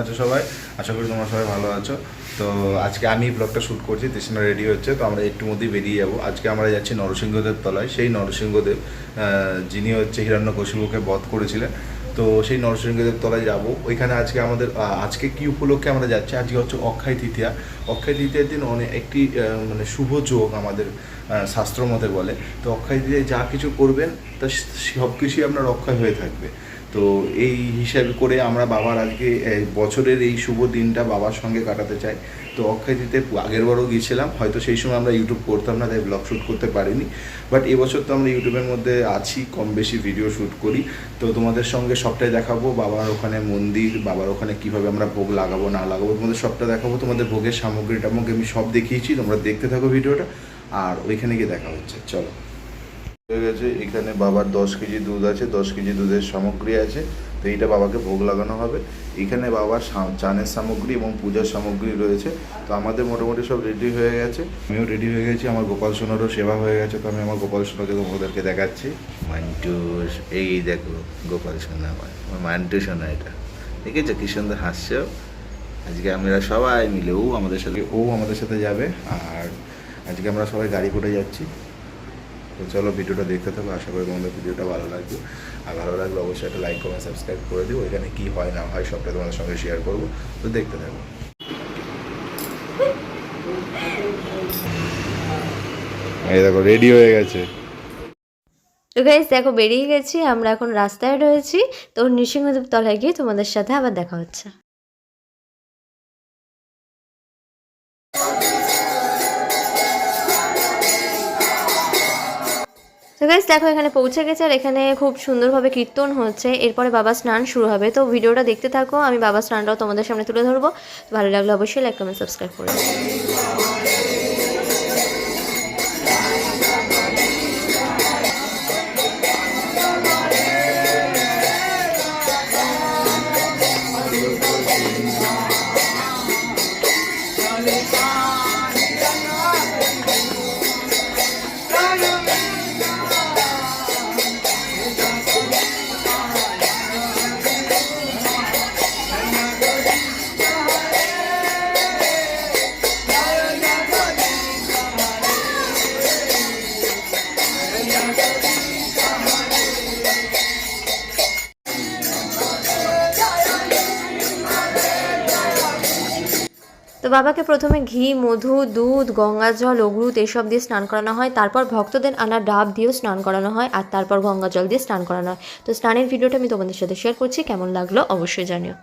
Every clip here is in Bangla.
আছো সবাই? আশা করি তোমরা সবাই ভালো আছো। তো আজকে আমি ব্লগটা শ্যুট করছি তৃষ্ণা রেডি হচ্ছে, তো আমরা একটু মধ্যেই বেরিয়ে যাব। আজকে আমরা যাচ্ছি নরসিংহদেব তলায়। সেই নরসিংহদেব যিনি হচ্ছে হিরণ্যকশিপুকে বধ করেছিলেন। তো সেই নরসিংহদেব তলায় যাব। ওইখানে আজকে আমাদের আজকে কি উপলক্ষে আমরা যাচ্ছি? আজকে হচ্ছে অক্ষয় তৃতীয়া। অক্ষয় তৃতীয়ার দিন অনেক একটি মানে শুভ যোগ আমাদের শাস্ত্র মতে বলে। তো অক্ষয় তৃতীয়ায় যা কিছু করবেন, তা সব কিছুই আপনার অক্ষয় হয়ে থাকবে। তো এই হিসাবে করে আমরা বাবার আজকে বছরের এই শুভ দিনটা বাবার সঙ্গে কাটাতে চাই। তো অক্ষয় তৃতীয় আগের বারও গিয়েছিলাম, হয়তো সেই সময় আমরা ইউটিউব করতাম না, তাই ব্লগ শ্যুট করতে পারিনি। বাট এবছর তো আমরা ইউটিউবের মধ্যে আছি, কম বেশি ভিডিও শ্যুট করি। তো তোমাদের সঙ্গে সবটাই দেখাবো, বাবার ওখানে মন্দির, বাবার ওখানে কীভাবে আমরা ভোগ লাগাবো, না লাগাবো, তোমাদের সবটা দেখাবো। তোমাদের ভোগের সামগ্রী টামগ্রী আমি সব দেখিয়েছি, তোমরা দেখতে থাকো ভিডিওটা আর ওইখানে গিয়ে দেখা হচ্ছে, চলো। হয়ে গেছে। এখানে বাবার দশ কেজি দুধ আছে দশ কেজি দুধের সামগ্রী আছে তো এইটা বাবাকে ভোগ লাগানো হবে। এখানে বাবার চানের সামগ্রী এবং পূজার সামগ্রী রয়েছে তো আমাদের মোটামুটি সব রেডি হয়ে গেছে। আমিও রেডি হয়ে গেছি আমার গোপাল সোনারও সেবা হয়ে গেছে তো আমি আমার গোপাল সোনাকে তোমাদেরকে দেখাচ্ছি। মান্টু এই দেখো গোপাল সোনা আমার মান্টু সোনা এটা। দেখেছ কি সুন্দর হাসছো? আজকে আমরা সবাই মিলে ও আমাদের সাথে ও আমাদের সাথে যাবে আর আজকে আমরা সবাই গাড়ি করে যাচ্ছি। তো চলো ভিডিওটা দেখতে থাকো, আশা করি তোমাদের ভিডিওটা ভালো লাগবে। আর ভালো লাগলে অবশ্যই একটা লাইক কমেন্ট সাবস্ক্রাইব করে দিও। এখানে কি হয়, না হয়, সবটা তোমাদের সঙ্গে শেয়ার করব। তো দেখতে থাকো। এই দেখো রেডি হয়ে গেছে। তো গাইজ দেখো, বেরিয়ে গেছি। আমরা এখন রাস্তায় রয়েছি। তো নৃসিংহদেব তলায় গিয়ে তোমাদের সাথে আবার দেখা হচ্ছে। তো গাইজ দেখো, এখানে পৌঁছে গেছে আর এখানে খুব সুন্দরভাবে কীর্তন হচ্ছে। এরপরে বাবা স্নান শুরু হবে। তো ভিডিওটা দেখতে থাকো, আমি বাবা স্নানটাও তোমাদের সামনে তুলে ধরবো। ভালো লাগলে অবশ্যই লাইক কমেন্ট সাবস্ক্রাইব করে তো বাবাকে প্রথমে ঘি, মধু, দুধ, গঙ্গা জল অগ্রুত এসব দিয়ে স্নান করানো হয়। তারপর ভক্তদের আনা ডাব দিয়েও স্নান করানো হয় আর তারপর গঙ্গা জল দিয়ে স্নান করানো হয়। তো স্নানের ভিডিওটা আমি তোমাদের সাথে শেয়ার করছি। কেমন লাগল অবশ্যই জানিও।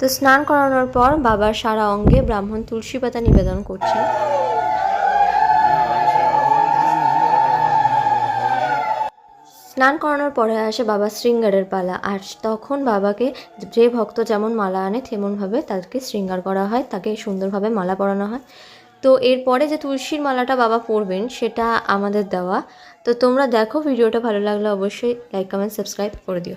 তো স্নান করানোর পর বাবার সারা অঙ্গে ব্রাহ্মণ তুলসী পাতা নিবেদন করছে। স্নান করানোর পরে আসে বাবা শৃঙ্গারের পালা। আর তখন বাবাকে যে ভক্ত যেমন মালা আনে, তেমনভাবে তাকে শৃঙ্গার করা হয়, তাকে সুন্দরভাবে মালা পরানো হয়। তো এরপরে যে তুলসীর মালাটা বাবা পরবেন, সেটা আমাদের দেওয়া। তো তোমরা দেখো, ভিডিওটা ভালো লাগলে অবশ্যই লাইক কমেন্ট সাবস্ক্রাইব করে দিও।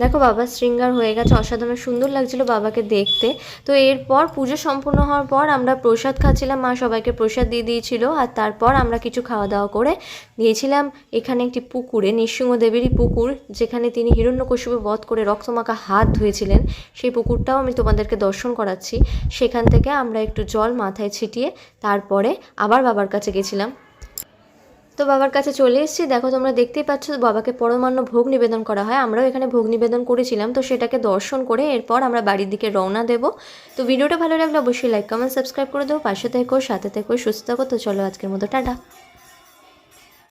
দেখো বাবা, শৃঙ্গার হয়ে গেছে, অসাধারণ, সুন্দর লাগছিল বাবাকে দেখতে। তো এরপর পুজো সম্পূর্ণ হওয়ার পর আমরা প্রসাদ খাচ্ছিলাম, মা সবাইকে প্রসাদ দিয়ে দিয়েছিল, আর তারপর আমরা কিছু খাওয়া দাওয়া করে গিয়েছিলাম এখানে একটি পুকুরে, নৃসিংহ দেবেরই পুকুর, যেখানে তিনি হিরণ্যকশিপু বধ করে রক্তমাখা হাত ধুয়েছিলেন। সেই পুকুরটাও আমি তোমাদেরকে দর্শন করাচ্ছি। সেখান থেকে আমরা একটু জল মাথায় ছিটিয়ে তারপরে আবার বাবার কাছে গেছিলাম। তো বাবার কাছে চলে এসেছি। দেখো, তোমরা দেখতেই পাচ্ছ, বাবাকে পরমান্ন ভোগ নিবেদন করা হয়। আমরাও এখানে ভোগ নিবেদন করেছিলাম। তো সেটাকে দর্শন করে এরপর আমরা বাড়ির দিকে রওনা দেব। তো ভিডিওটা ভালো লাগলে অবশ্যই লাইক কমেন্ট সাবস্ক্রাইব করে দেবো পাশে থেকো, সাথে থেকো, সুস্থ থাকো। তো চলো আজকের মতো, টাটা।